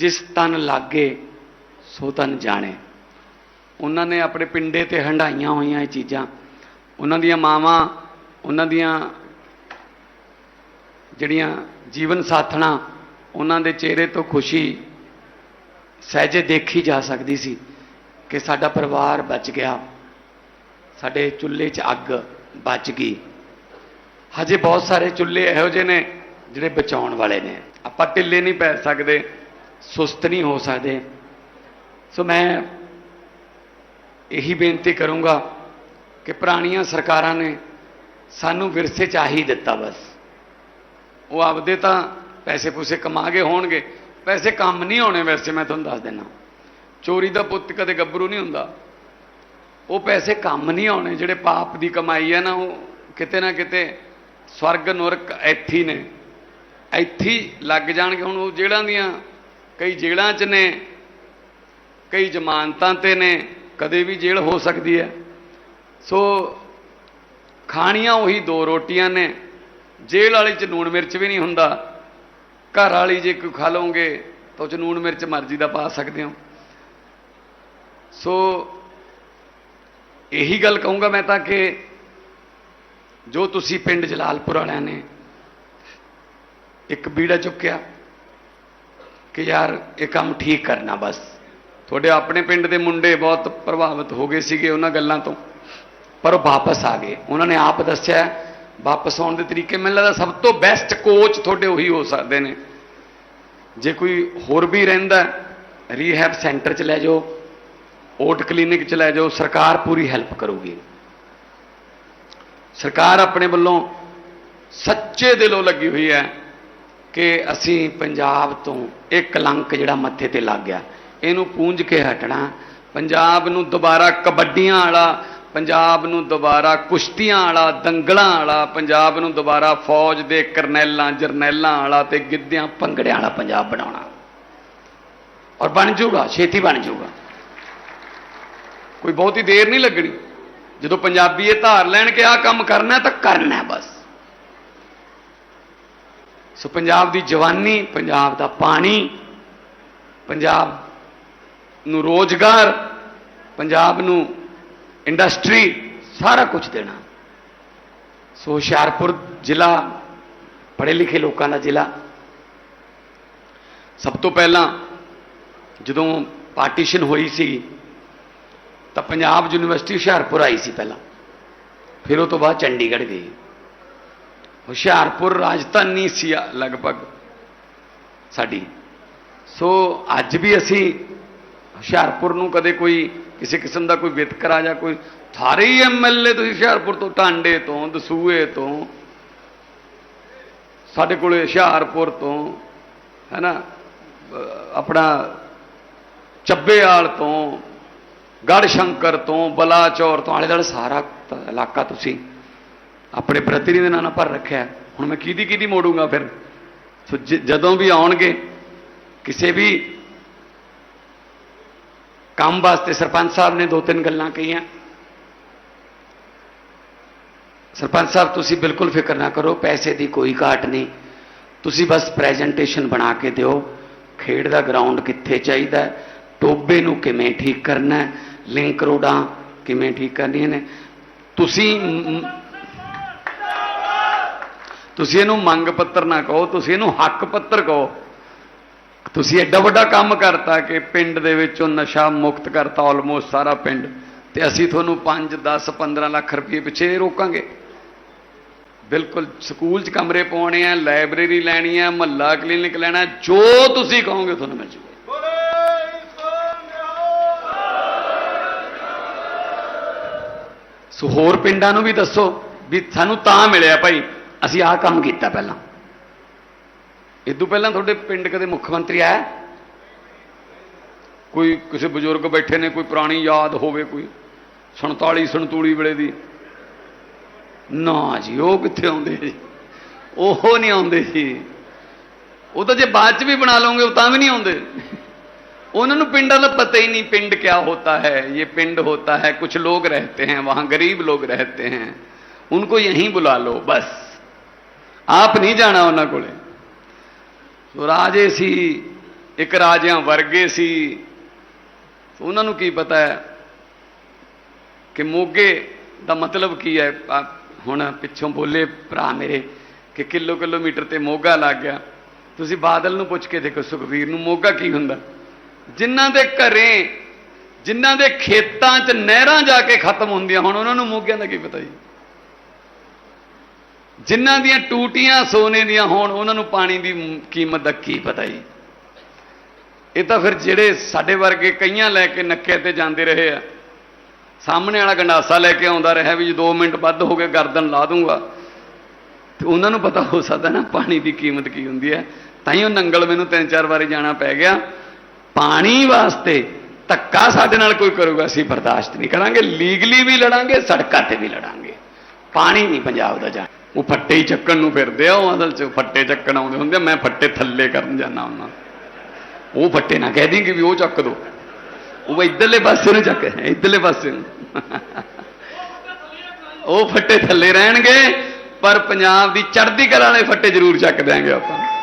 ਜਿਸ ਤਨ ਲਾਗੇ, ਸੋ ਤਨ ਜਾਣੇ। ਉਹਨਾਂ ਨੇ ਆਪਣੇ ਪਿੰਡੇ ਤੇ ਹੰਡਾਈਆਂ ਹੋਈਆਂ ਇਹ ਚੀਜ਼ਾਂ। ਉਹਨਾਂ ਦੀਆਂ ਮਾਵਾਂ, ਉਹਨਾਂ ਦੀਆਂ ਜਿਹੜੀਆਂ ਜੀਵਨ ਸਾਥਣਾ, ਉਹਨਾਂ ਦੇ ਚਿਹਰੇ ਤੋਂ ਖੁਸ਼ੀ ਸਹਿਜੇ ਦੇਖੀ ਜਾ ਸਕਦੀ ਸੀ ਕਿ ਸਾਡਾ ਪਰਿਵਾਰ ਬਚ ਗਿਆ। ਸਾਡੇ ਚੁੱਲ੍ਹੇ 'ਚ ਅੱਗ ਬਚ ਗਈ। ਹਜੇ ਬਹੁਤ ਸਾਰੇ ਚੁੱਲ੍ਹੇ ਇਹੋ ਜਿਹੇ ਨੇ ਜਿਹੜੇ ਬਚਾਉਣ ਵਾਲੇ ਨੇ। ਆਪਾਂ ਢਿੱਲੇ ਨਹੀਂ ਪੈ ਸਕਦੇ। ਸੁਸਤ ਨਹੀਂ ਹੋ ਸਕਦੇ। ਸੋ ਮੈਂ ਇਹੀ ਬੇਨਤੀ ਕਰੂੰਗਾ ਕਿ ਪੁਰਾਣੀਆਂ ਸਰਕਾਰਾਂ ਨੇ ਸਾਨੂੰ ਵਿਰਸੇ ਚ ਆਹੀ ਦਿੱਤਾ ਬਸ। ਉਹ ਆਪਦੇ ਤਾਂ ਪੈਸੇ ਪੂਸੇ ਕਮਾ ਕੇ ਹੋਣਗੇ। ਪੈਸੇ ਕੰਮ ਨਹੀਂ ਹੋਣੇ ਵੈਸੇ ਮੈਂ ਤੁਹਾਨੂੰ ਦੱਸ ਦਿੰਦਾ ਚੋਰੀ ਦਾ ਪੁੱਤ ਕਦੇ ਗੱਭਰੂ ਨਹੀਂ ਹੁੰਦਾ। ਉਹ ਪੈਸੇ ਕੰਮ ਨਹੀਂ ਆਉਣੇ, ਜਿਹੜੇ ਪਾਪ ਦੀ ਕਮਾਈ ਹੈ ਨਾ, ਉਹ ਕਿਤੇ ਨਾ ਕਿਤੇ ਸਵਰਗ, ਨਰਕ ਇੱਥੇ ਨੇ। ਇੱਥੇ ਲੱਗ ਜਾਣਗੇ। ਹੁਣ ਉਹ ਜੇਲ੍ਹਾਂ ਦੀਆਂ ਕਈ ਜੇਲ੍ਹਾਂ 'ਚ ਨੇ, ਕਈ ਜ਼ਮਾਨਤਾਂ ਤੇ ਨੇ, ਕਦੇ ਵੀ ਜੇਲ੍ਹ ਹੋ ਸਕਦੀ ਹੈ। ਸੋ ਖਾਣੀਆਂ ਉਹੀ ਦੋ ਰੋਟੀਆਂ ਨੇ। ਜੇਲ੍ਹ ਵਾਲੀ 'ਚ ਲੂਣ ਮਿਰਚ ਵੀ ਨਹੀਂ ਹੁੰਦਾ। ਘਰ ਵਾਲੀ ਜੇ ਕੋਈ ਖਾ ਲਓਗੇ, ਤਾਂ ਉਹ 'ਚ ਨੂਣ ਮਿਰਚ ਮਰਜ਼ੀ ਦਾ ਪਾ ਸਕਦੇ ਹੋ। ਸੋ ਇਹੀ ਗੱਲ ਕਹੂੰਗਾ ਮੈਂ ਤਾਂ ਕਿ ਜੋ ਤੁਸੀਂ ਪਿੰਡ ਜਲਾਲਪੁਰ ਵਾਲਿਆਂ ਨੇ ਇੱਕ ਬੀੜਾ ਚੁੱਕਿਆ ਕਿ ਯਾਰ ਇਹ ਕੰਮ ਠੀਕ ਕਰਨਾ ਬਸ। ਤੁਹਾਡੇ ਆਪਣੇ ਪਿੰਡ ਦੇ ਮੁੰਡੇ ਬਹੁਤ ਪ੍ਰਭਾਵਿਤ ਹੋ ਗਏ ਸੀਗੇ ਉਹਨਾਂ ਗੱਲਾਂ ਤੋਂ। ਪਰ ਉਹ ਵਾਪਸ ਆ ਗਏ। ਉਹਨਾਂ ਨੇ ਆਪ ਦੱਸਿਆ, ਵਾਪਸ ਆਉਣ ਦੇ ਤਰੀਕੇ ਮੈਨੂੰ ਲੱਗਦਾ ਸਭ ਤੋਂ ਬੈਸਟ ਕੋਚ ਤੁਹਾਡੇ ਉਹੀ ਹੋ ਸਕਦੇ ਨੇ। ਜੇ ਕੋਈ ਹੋਰ ਵੀ ਰਹਿੰਦਾ ਰੀਹੈਬ ਸੈਂਟਰ 'ਚ ਲੈ ਜਾਓ ਓਟ ਕਲੀਨਿਕ 'ਚ ਲੈ ਜਾਓ, ਸਰਕਾਰ ਪੂਰੀ ਹੈਲਪ ਕਰੂਗੀ। ਸਰਕਾਰ ਆਪਣੇ ਵੱਲੋਂ ਸੱਚੇ ਦਿਲੋਂ ਲੱਗੀ ਹੋਈ ਹੈ। ਕਿ ਅਸੀਂ ਪੰਜਾਬ ਤੋਂ ਇਹ ਕਲੰਕ ਜਿਹੜਾ ਮੱਥੇ ਤੇ ਲੱਗ ਗਿਆ। ਇਹਨੂੰ ਪੂੰਝ ਕੇ ਹਟਣਾ। ਪੰਜਾਬ ਨੂੰ ਦੁਬਾਰਾ ਕਬੱਡੀਆਂ ਵਾਲਾ, ਪੰਜਾਬ ਨੂੰ ਦੁਬਾਰਾ ਕੁਸ਼ਤੀਆਂ ਵਾਲਾ, ਦੰਗਲਾਂ ਵਾਲਾ, ਪੰਜਾਬ ਨੂੰ ਦੁਬਾਰਾ ਫੌਜ ਦੇ ਕਰਨੈਲਾਂ, ਜਰਨੈਲਾਂ ਵਾਲਾ ਤੇ ਗਿੱਧਿਆਂ, ਭੰਗੜਿਆਂ ਵਾਲਾ ਪੰਜਾਬ ਬਣਾਉਣਾ। ਔਰ ਬਣ ਜਾਊਗਾ, ਛੇਤੀ ਬਣ ਜਾਊਗਾ। ਕੋਈ ਬਹੁਤੀ ਦੇਰ ਨਹੀਂ ਲੱਗਣੀ। ਜਦੋਂ ਪੰਜਾਬੀ ਇਹ ਧਾਰ ਲੈਣ ਕਿ ਆਹ ਕੰਮ ਕਰਨਾ ਤਾਂ ਕਰਨਾ ਬਸ। ਸੋ ਪੰਜਾਬ ਦੀ ਜਵਾਨੀ, ਪੰਜਾਬ ਦਾ ਪਾਣੀ, ਪੰਜਾਬ ਨੂੰ ਰੋਜ਼ਗਾਰ, ਪੰਜਾਬ ਨੂੰ ਇੰਡਸਟਰੀ, ਸਾਰਾ ਕੁਝ ਦੇਣਾ। ਸੋ ਹੁਸ਼ਿਆਰਪੁਰ ਜ਼ਿਲ੍ਹਾ, ਪੜ੍ਹੇ ਲਿਖੇ ਲੋਕਾਂ ਦਾ ਜ਼ਿਲ੍ਹਾ। ਸਭ ਤੋਂ ਪਹਿਲਾਂ ਜਦੋਂ ਪਾਰਟੀਸ਼ਨ ਹੋਈ ਸੀ, ਤਾਂ ਪੰਜਾਬ ਯੂਨੀਵਰਸਿਟੀ ਹੁਸ਼ਿਆਰਪੁਰ ਆਈ ਸੀ ਪਹਿਲਾਂ। ਫਿਰ ਉਹ ਤੋਂ ਬਾਅਦ ਚੰਡੀਗੜ੍ਹ ਗਈ। ਹੁਸ਼ਿਆਰਪੁਰ ਰਾਜਧਾਨੀ ਸੀ ਆ ਲਗਭਗ। ਸਾਡੀ। ਸੋ ਅੱਜ ਵੀ ਅਸੀਂ ਹੁਸ਼ਿਆਰਪੁਰ ਨੂੰ ਕਦੇ ਕੋਈ ਕਿਸੇ ਕਿਸਮ ਦਾ ਕੋਈ ਵਿਤਕਰਾ ਜਾਂ ਕੋਈ ਸਾਰੇ ਹੀ ਐਮਐਲਏ ਤੁਸੀਂ ਹੁਸ਼ਿਆਰਪੁਰ ਤੋਂ ਟਾਂਡੇ ਤੋਂ, ਦਸੂਏ ਤੋਂ, ਸਾਡੇ ਕੋਲੇ ਹੁਸ਼ਿਆਰਪੁਰ ਤੋਂ, ਹੈਨਾ, ਅਹ ਆਪਣਾ ਚੱਬੇਆਲ ਤੋਂ ਗੜ ਸ਼ੰਕਰ ਤੋਂ, ਬਲਾਚੌਰ ਤੋਂ, ਆਲੇ ਦੁਆਲੇ ਸਾਰਾ ਇਲਾਕਾ ਤੁਸੀਂ ਆਪਣੇ ਪ੍ਰਤੀਨਿਧੀ ਨਾਲ ਭਰ ਰੱਖਿਆ। ਹੁਣ ਮੈਂ ਕਿਹਦੀ ਕਿਹਦੀ ਮੋੜੂੰਗਾ ਫਿਰ? ਸੋ ਜਦੋਂ ਵੀ ਆਉਣਗੇ ਕਿਸੇ ਵੀ ਕੰਮ ਵਾਸਤੇ ਸਰਪੰਚ ਸਾਹਿਬ ਨੇ ਦੋ ਤਿੰਨ ਗੱਲਾਂ ਕਹੀਆਂ। ਸਰਪੰਚ ਸਾਹਿਬ ਤੁਸੀਂ ਬਿਲਕੁਲ ਫਿਕਰ ਨਾ ਕਰੋ ਪੈਸੇ ਦੀ ਕੋਈ ਘਾਟ ਨਹੀਂ। ਤੁਸੀਂ ਬਸ ਪ੍ਰੈਜੈਂਟੇਸ਼ਨ ਬਣਾ ਕੇ ਦਿਓ ਖੇਡ ਦਾ ਗਰਾਊਂਡ ਕਿੱਥੇ ਚਾਹੀਦਾ ਹੈ, ਟੋਬੇ ਨੂੰ ਕਿਵੇਂ ਠੀਕ ਕਰਨਾ ਲਿੰਕ ਰੋਡਾਂ ਕਿਵੇਂ ਠੀਕ ਕਰਨੀਆਂ ਨੇ। ਤੁਸੀਂ ਤੁਸੀਂ ਇਹਨੂੰ ਮੰਗ ਪੱਤਰ ਨਾ ਕਹੋ, ਤੁਸੀਂ ਇਹਨੂੰ ਹੱਕ ਪੱਤਰ ਕਹੋ। ਤੁਸੀਂ ਐਡਾ ਵੱਡਾ ਕੰਮ ਕਰਤਾ ਕਿ ਪਿੰਡ ਦੇ ਵਿੱਚੋਂ ਨਸ਼ਾ ਮੁਕਤ ਕਰਤਾ ਆਲਮੋਸਟ ਸਾਰਾ ਪਿੰਡ। ਤੇ ਅਸੀਂ ਤੁਹਾਨੂੰ 5 10 15 ਲੱਖ ਰੁਪਏ ਪਿੱਛੇ ਰੋਕਾਂਗੇ। ਬਿਲਕੁਲ ਸਕੂਲ 'ਚ ਕਮਰੇ ਪਾਉਣੇ ਆ, ਲਾਇਬ੍ਰੇਰੀ ਲੈਣੀ ਆ, ਮਹੱਲਾ ਕਲੀਨਿਕ ਲੈਣਾ, ਜੋ ਤੁਸੀਂ ਕਹੋਗੇ ਤੁਹਾਨੂੰ ਮਿਲ ਜੂਗਾ। ਸੋ ਹੋਰ ਪਿੰਡਾਂ ਨੂੰ ਵੀ ਦੱਸੋ ਵੀ ਸਾਨੂੰ ਤਾਂ ਮਿਲਿਆ ਭਾਈ। ਅਸੀਂ ਆਹ ਕੰਮ ਕੀਤਾ ਪਹਿਲਾਂ ਇਦੋਂ ਪਹਿਲਾਂ ਤੁਹਾਡੇ ਪਿੰਡ ਕਦੇ ਮੁੱਖ ਮੰਤਰੀ ਆਇਆ ਕੋਈ ਕਿਸੇ ਬਜ਼ੁਰਗ ਬੈਠੇ ਨੇ ਕੋਈ ਪੁਰਾਣੀ ਯਾਦ ਹੋਵੇ ਕੋਈ 47 ਸੰਤੂਲੀ ਵੇਲੇ ਦੀ ਨਾ ਜੀ ਉਹ ਕਿੱਥੇ ਆਉਂਦੇ ਜੀ ਉਹ ਨਹੀਂ ਆਉਂਦੇ ਜੀ ਉਹ ਤਾਂ ਜੇ ਬਾਅਦ ਚ ਵੀ ਬਣਾ ਲਓਗੇ ਉਹ ਤਾਂ ਵੀ ਨਹੀਂ ਆਉਂਦੇ उन्होंने ਨੂੰ ਪਿੰਡ ਦਾ ਪਤਾ ही नहीं पिंड क्या होता है ये पिंड होता है कुछ लोग रहते हैं वहां गरीब लोग रहते हैं उनको यहीं बुला लो बस ਆਪ ਨਹੀਂ ਜਾਣਾ ਉਹਨਾਂ ਕੋਲੇ। ਸੋ ਰਾਜੇ ਸੀ, ਇੱਕ ਰਾਜਿਆਂ ਵਰਗੇ ਸੀ। ਉਹਨਾਂ ਨੂੰ ਕੀ ਪਤਾ ਹੈ ਕਿ ਮੋਗੇ ਦਾ ਮਤਲਬ ਕੀ ਹੈ? ਹੁਣ ਪਿੱਛੋਂ ਬੋਲੇ ਭਰਾ ਮੇਰੇ ਕਿ ਕਿਲੋ ਕਿਲੋਮੀਟਰ ਤੇ ਮੋਗਾ ਲੱਗ ਗਿਆ। ਤੁਸੀਂ ਬਾਦਲ ਨੂੰ ਪੁੱਛ ਕੇ ਦੇਖੋ ਸੁਖਵੀਰ ਨੂੰ ਮੋਗਾ ਕੀ ਹੁੰਦਾ? ਜਿਨ੍ਹਾਂ ਦੇ ਘਰੇ, ਜਿਨ੍ਹਾਂ ਦੇ ਖੇਤਾਂ 'ਚ ਨਹਿਰਾਂ ਜਾ ਕੇ ਖਤਮ ਹੁੰਦੀਆਂ, ਹੁਣ ਉਹਨਾਂ ਨੂੰ ਮੋਗਿਆਂ ਦਾ ਕੀ ਪਤਾ ਜੀ? ਜਿਨ੍ਹਾਂ ਦੀਆਂ ਟੂਟੀਆਂ ਸੋਨੇ ਦੀਆਂ ਹੋਣ, ਉਹਨਾਂ ਨੂੰ ਪਾਣੀ ਦੀ ਕੀਮਤ ਦਾ ਕੀ ਪਤਾ ਜੀ? ਇਹ ਤਾਂ ਫਿਰ ਜਿਹੜੇ ਸਾਡੇ ਵਰਗੇ ਕਈਆਂ ਲੈ ਕੇ ਨੱਕੇ ਤੇ ਜਾਂਦੇ ਰਹੇ ਆ, ਸਾਹਮਣੇ ਵਾਲਾ ਗੰਡਾਸਾ ਲੈ ਕੇ ਆਉਂਦਾ ਰਿਹਾ ਵੀ ਜੇ 2 ਮਿੰਟ ਵੱਧ ਹੋ ਗਏ, ਗਰਦਨ ਲਾ ਦੂੰਗਾ। ਤੇ ਉਹਨਾਂ ਨੂੰ ਪਤਾ ਹੋ ਸਕਦਾ ਨਾ ਪਾਣੀ ਦੀ ਕੀਮਤ ਕੀ ਹੁੰਦੀ ਹੈ। ਤਾਂ ਹੀ ਉਹ ਨੰਗਲ ਮੈਨੂੰ ਤਿੰਨ ਚਾਰ ਵਾਰੀ ਜਾਣਾ ਪੈ ਗਿਆ। ਪਾਣੀ ਵਾਸਤੇ ਧੱਕਾ ਸਾਡੇ ਨਾਲ ਕੋਈ ਕਰੂਗਾ, ਅਸੀਂ ਬਰਦਾਸ਼ਤ ਨਹੀਂ ਕਰਾਂਗੇ। ਲੀਗਲੀ ਵੀ ਲੜਾਂਗੇ, ਸੜਕਾਂ ਤੇ ਵੀ ਲੜਾਂਗੇ। ਪਾਣੀ ਨਹੀਂ ਪੰਜਾਬ ਦਾ ਜਾ ਉਹ ਫੱਟੇ ਹੀ ਚੱਕਣ ਨੂੰ ਫਿਰਦੇ ਆ ਉਹ ਅਸਲ ਚ ਫੱਟੇ ਚੱਕਣ ਆਉਂਦੇ ਹੁੰਦੇ ਆ, ਮੈਂ ਫੱਟੇ ਥੱਲੇ ਕਰਨ ਜਾਣਾ ਉਹਨਾਂ ਉਹ ਫੱਟੇ ਨਾ ਕਹਿ ਦੇਂਗੇ ਵੀ ਉਹ ਚੱਕ ਦੋ। ਉਹ ਇਧਰਲੇ ਪਾਸੇ ਨੂੰ ਚੱਕ ਇਧਰਲੇ ਪਾਸੇ ਨੂੰ। ਉਹ ਫੱਟੇ ਥੱਲੇ ਰਹਿਣਗੇ ਪਰ ਪੰਜਾਬ ਦੀ ਚੜ੍ਹਦੀ ਕਲਾ ਵਾਲੇ ਫੱਟੇ ਜ਼ਰੂਰ ਚੱਕ ਦਿਆਂਗੇ ਆਪਾਂ।